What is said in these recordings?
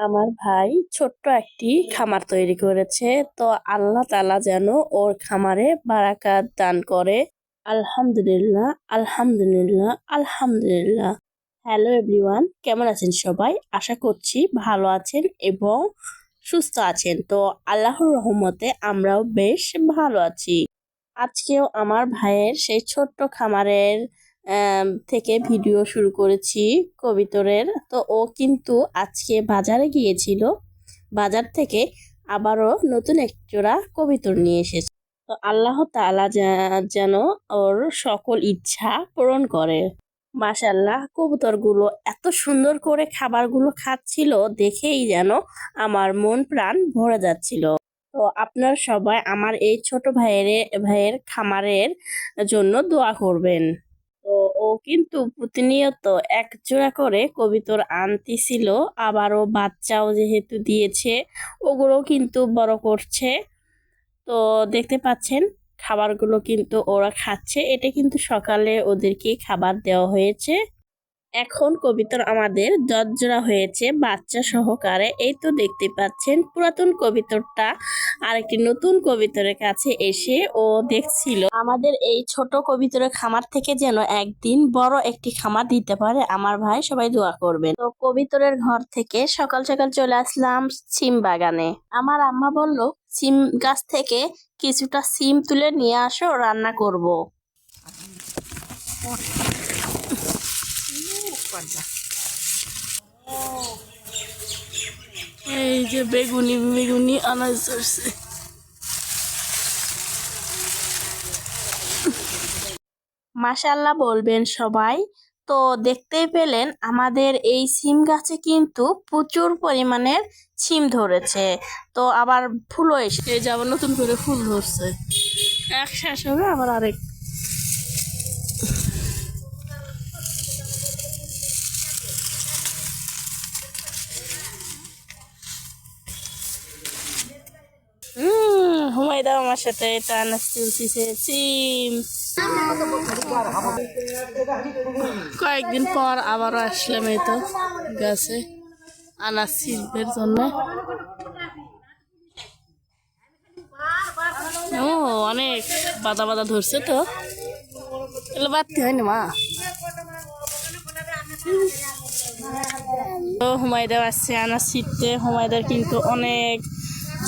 আমার ভাই ছোট্ট একটি খামার তৈরি করেছে। তো আল্লাহ তালা যেন ওর খামারে বারাকাত দান করে। আলহামদুলিল্লাহ আলহামদুলিল্লাহ আলহামদুলিল্লাহ। হ্যালো এভরিওয়ান কেমন আছেন সবাই? আশা করছি ভালো আছেন এবং সুস্থ আছেন। তো আল্লাহর রহমতে আমরাও বেশ ভালো আছি। আজকেও আমার ভাইয়ের সেই ছোট্ট খামারের থেকে ভিডিও শুরু করেছি কবিতরের। তো ও কিন্তু আজকে বাজারে গিয়েছিল। বাজার থেকে আবারও নতুন এক জোড়া কবিতর নিয়ে এসেছে। তো আল্লাহ তাআলা যা- যেন ওর সকল ইচ্ছা পূরণ করে। মাশাল্লাহ কবুতরগুলো এত সুন্দর করে খাবারগুলো খাচ্ছিল, দেখেই যেন আমার মন প্রাণ ভরে যাচ্ছিল। তো আপনার সবাই আমার এই ছোট ভাইয়ের ভাইয়ের খামারের জন্য দোয়া করবেন। তো ও কিন্তু প্রতিনিয়ত এক জোড়া করে কবিতর আনতেছিল। আবারও বাচ্চাও যেহেতু দিয়েছে, ওগুলো কিন্তু বড় করছে। তো দেখতে পাচ্ছেন, খাবারগুলো কিন্তু ওরা খাচ্ছে। এটা কিন্তু সকালে ওদেরকে খাবার দেওয়া হয়েছে। এখন কবিতর আমাদের জর্জরা হয়েছে বাচ্চা সহকারে। এই তো দেখতে পাচ্ছেন পুরাতন কবিতরটা আরেকটি নতুন কবিতরের কাছে এসে ও দেখছিল। আমাদের এই ছোট কবিতরের খামার থেকে যেন একদিন বড় একটি খামার দিতে পারে। আমার ভাই সবাই দোয়া করবেন। তো কবিতরের ঘর থেকে সকাল সকাল চলে আসলাম সিম বাগানে। আমার আম্মা বলল, সিম গাছ থেকে কিছুটা সিম তুলে নিয়ে আসো, রান্না করব। এই যে বেগুনি বেগুনি আনাজ ধরছে। মাশাল্লাহ বলবেন সবাই। তো দেখতেই পেলেন আমাদের এই সিম গাছে কিন্তু প্রচুর পরিমাণের সিম ধরেছে। তো আবার ফুলও এসে এই যে আবার নতুন করে ফুল ধরছে। এক শেষ হবে আবার আরেক হুমায়দা আমার সাথে এটা কয়েকদিন পর আবারও আসলাম এই তো গাছে আনাজ শিল্পের জন্য। ও, অনেক বাদা বাদা ধরছে তো। এগুলো বাড়তে হয়নি মা? তো হুমায়দা আসছে আনাজ ছিটতে হুমায়দার কিন্তু অনেক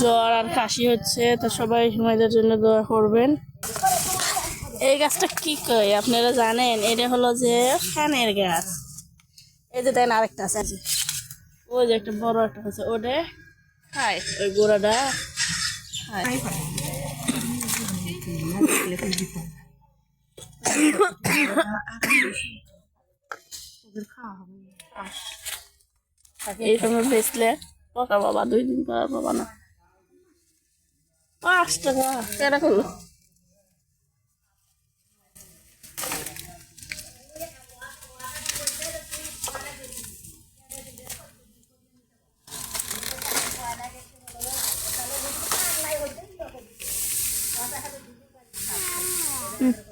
জ্বর আর কাশি হচ্ছে, তো সবাই হুমায়দার জন্য দোয়া করবেন। এই গাছটা কি কয়, আপনারা জানেন? এটা হলো যে ফ্যানের গাছ। এই যে দেখেন আরেকটা আছে। ওই যে একটা বড় একটা আছে, ওটা খায় ওই গোড়াটা খায় এই সময় বেচলে বাবা দুই দিন পর বাবা না। পাঁচ টাকা কেনা করল আচ্ছা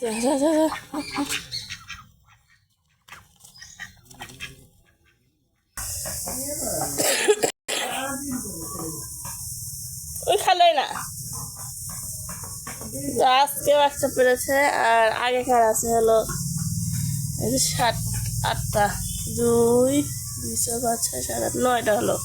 যা ওই খালে না। তো আজকে বাচ্চা পেরেছে, আর আগেকার আছে হলো সাত, আটটা। দুই দুই, চার, পাঁচ, ছয়, সাত, আট, নয়টা হলো।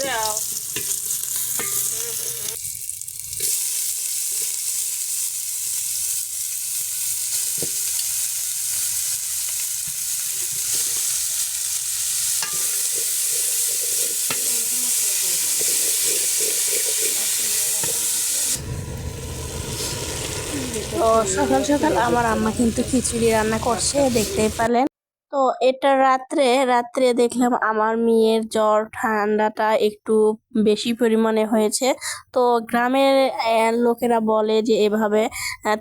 দাও তো সকাল সকাল আমার আম্মা কিন্তু খিচুড়ি রান্না করছে দেখতেই পেলেন। তো এটা রাত্রে রাত্রে দেখলাম আমার মেয়ের জ্বর, ঠান্ডাটা একটু বেশি পরিমাণে হয়েছে। তো গ্রামের লোকেরা বলে যে এভাবে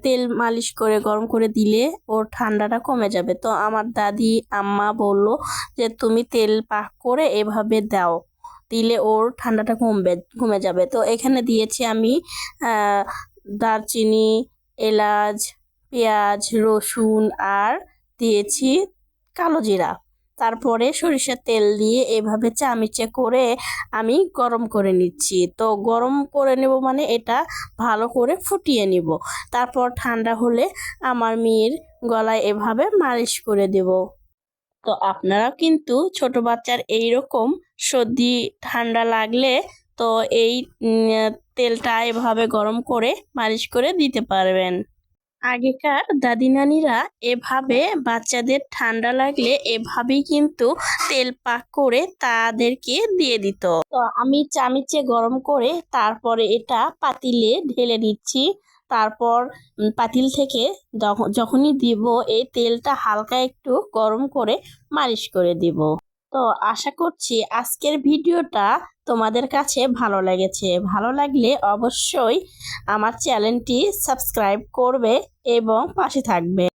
তেল মালিশ করে, গরম করে দিলে ওর ঠান্ডাটা কমে যাবে। তো আমার দাদি, আম্মা বলল যে, তুমি তেল পাক করে এভাবে দাও, দিলে ওর ঠান্ডাটা কমবে, কমে যাবে। তো এখানে দিয়েছি আমি দারচিনি, এলাচ, পেঁয়াজ, রসুন আর দিয়েছি কালো জিরা। তারপরে সরিষার তেল দিয়ে এভাবে চামিচে করে আমি গরম করে নিচ্ছি। তো গরম করে নেব মানে এটা ভালো করে ফুটিয়ে নিব। তারপর ঠান্ডা হলে আমার মেয়ের গলায় এভাবে মালিশ করে দেব। তো আপনারা কিন্তু ছোট বাচ্চার এই রকম সর্দি, ঠান্ডা লাগলে তো এই তেলটা এভাবে গরম করে মালিশ করে দিতে পারবেন। আগেকার দাদি নানিরা এভাবে বাচ্চাদের ঠান্ডা লাগলে এভাবেই কিন্তু তেল পাক করে তাদেরকে দিয়ে দিত। তো আমি চামিচে গরম করে তারপরে এটা পাতিলে ঢেলে নিচ্ছি। তারপর পাতিল থেকে যখনই দিব, এই তেলটা হালকা একটু গরম করে মালিশ করে দিব। তো আশা করছি আজকের ভিডিওটা তোমাদের কাছে ভালো লেগেছে। ভালো লাগলে অবশ্যই আমার চ্যানেলটি সাবস্ক্রাইব করবে এবং পাশে থাকবে।